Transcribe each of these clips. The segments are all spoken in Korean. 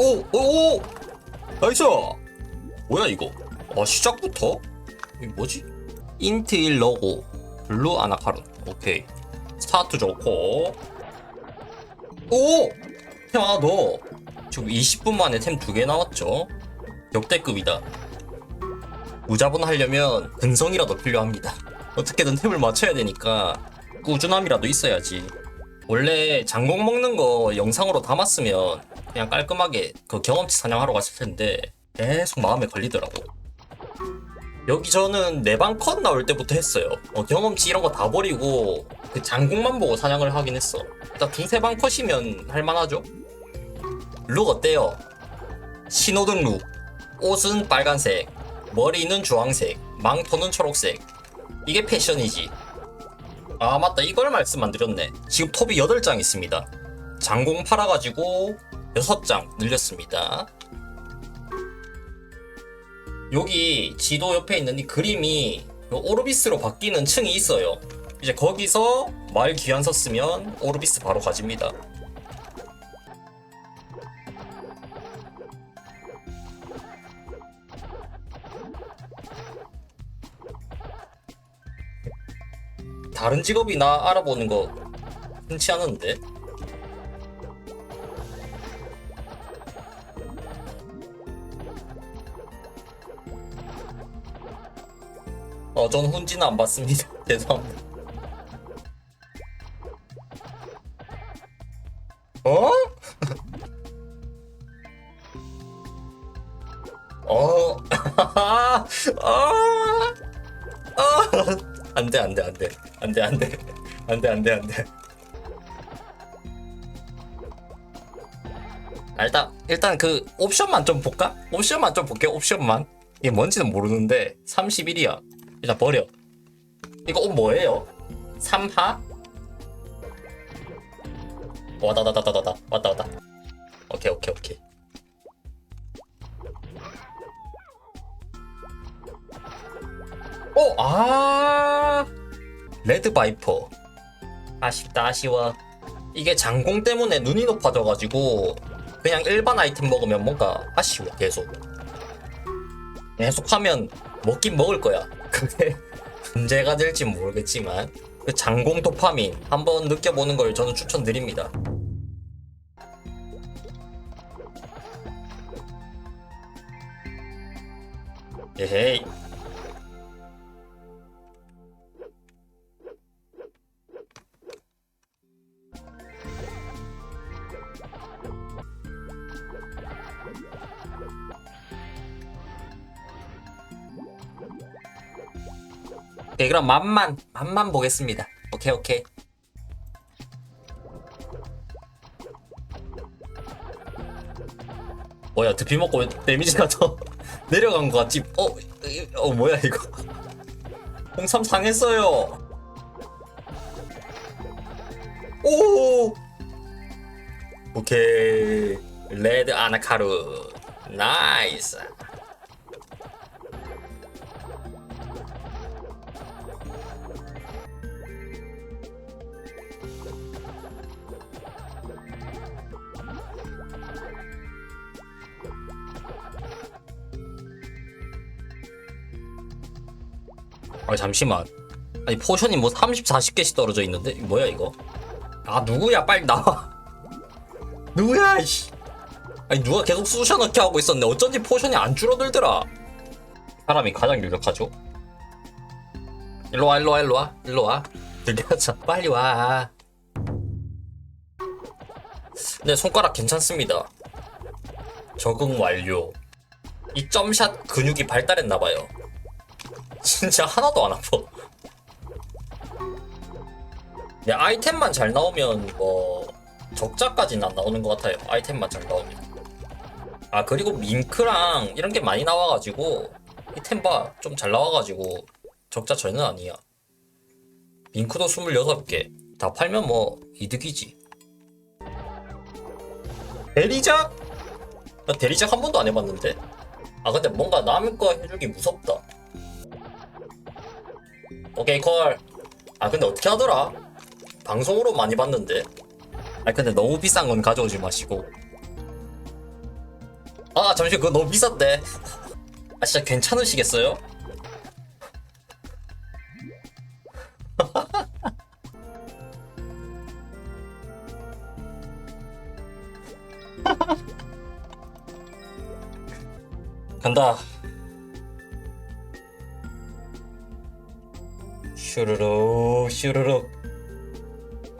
오! 오! 오! 나이스! 뭐야 이거? 아 시작부터? 이게 뭐지? 인트 1 로고 블루 아나카룬 오케이 스타트 좋고 오! 템 하나 더 지금 20분 만에 템 두 개 나왔죠 역대급이다 무자본 하려면 근성이라도 필요합니다 어떻게든 템을 맞춰야 되니까 꾸준함이라도 있어야지 원래 장공 먹는 거 영상으로 담았으면 그냥 깔끔하게 그 경험치 사냥하러 갔을 텐데 계속 마음에 걸리더라고. 여기 저는 내방 컷 나올 때부터 했어요. 어, 경험치 이런 거 다 버리고 그 장공만 보고 사냥을 하긴 했어. 일단 두세 방 컷이면 할만하죠. 룩 어때요? 신호등 룩. 옷은 빨간색, 머리는 주황색, 망토는 초록색. 이게 패션이지. 아 맞다 이걸 말씀 안 드렸네 지금 톱이 8장 있습니다 장공 팔아가지고 6장 늘렸습니다. 여기 지도 옆에 있는 이 그림이 이 오르비스로 바뀌는 층이 있어요. 이제 거기서 마을 귀환서 쓰면 오르비스 바로 가집니다. 다른 직업이나 알아보는 거 흔치 않은데? 어, 전 훈지는 안 봤습니다. 죄송합니다. 어? 어? 아, 아, 아. 안돼 안돼 안돼 안돼 안돼 안돼 안돼 안돼 아, 일단 일단 그 옵션만 좀 볼까? 옵션만 좀 볼게 옵션만 이게 뭔지는 모르는데 31이야 일단 버려 이거 옷 뭐예요? 3하? 왔다 왔다 왔다 왔다 왔다 왔다 오케이 오케이 오케이 오, 아, 레드 바이퍼. 아쉽다, 아쉬워. 이게 장공 때문에 눈이 높아져가지고 그냥 일반 아이템 먹으면 뭔가 아쉬워, 계속. 계속 하면 먹긴 먹을 거야. 그게 문제가 될지 모르겠지만 그 장공 도파민 한번 느껴보는 걸 저는 추천드립니다. 에헤이. 오케이 그럼 맛만 맛만 보겠습니다. 오케이 오케이. 뭐야 드피 먹고 데미지가 더 내려간 것 같지? 어, 이- 어 뭐야 이거? 홍삼 상했어요. 오! 오케이. 레드 아나카루. 나이스 아 잠시만. 아니 포션이 뭐 30, 40개씩 떨어져 있는데? 뭐야 이거? 아 누구야? 빨리 나와. 누구야 이씨. 아니 누가 계속 쑤셔 넣기 하고 있었는데 어쩐지 포션이 안 줄어들더라. 사람이 가장 유력하죠? 일로와 일로와 일로와. 일로와. 들려자 빨리 와. 네, 손가락 괜찮습니다. 적응 완료. 이 점샷 근육이 발달했나봐요. 진짜 하나도 안 아파. 네, 아이템만 잘 나오면 뭐 적자까지는 안 나오는 것 같아요. 아이템만 잘 나오면. 아 그리고 밍크랑 이런 게 많이 나와가지고 이템 봐. 좀잘 나와가지고 적자 전혀 아니야. 밍크도 26개. 다 팔면 뭐 이득이지. 대리작? 나 대리작 한 번도 안 해봤는데. 아 근데 뭔가 남의 거 해주기 무섭다. 오케이 콜. 아 근데 어떻게 하더라? 방송으로 많이 봤는데. 아 근데 너무 비싼 건 가져오지 마시고. 아 잠시 그거 너무 비싼데 아 진짜 괜찮으시겠어요? 간다 슈르르 슈르르.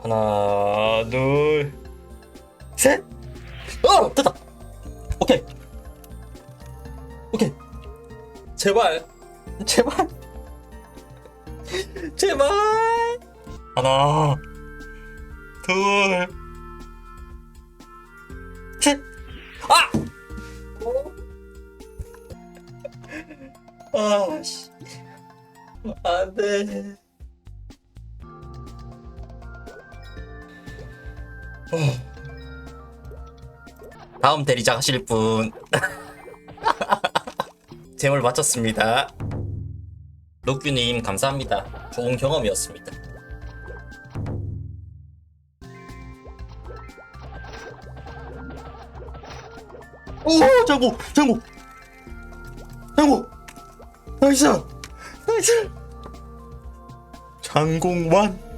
하나 둘셋. 어! 됐다. 오케이. 오케이. 제발. 제발. 제발. 하나 둘 안돼 다음 대리자 하실 분. 재물 마쳤습니다. 록규님 감사합니다. 좋은 경험이었습니다. 오 장고 장고. 장고. 나이스 장공완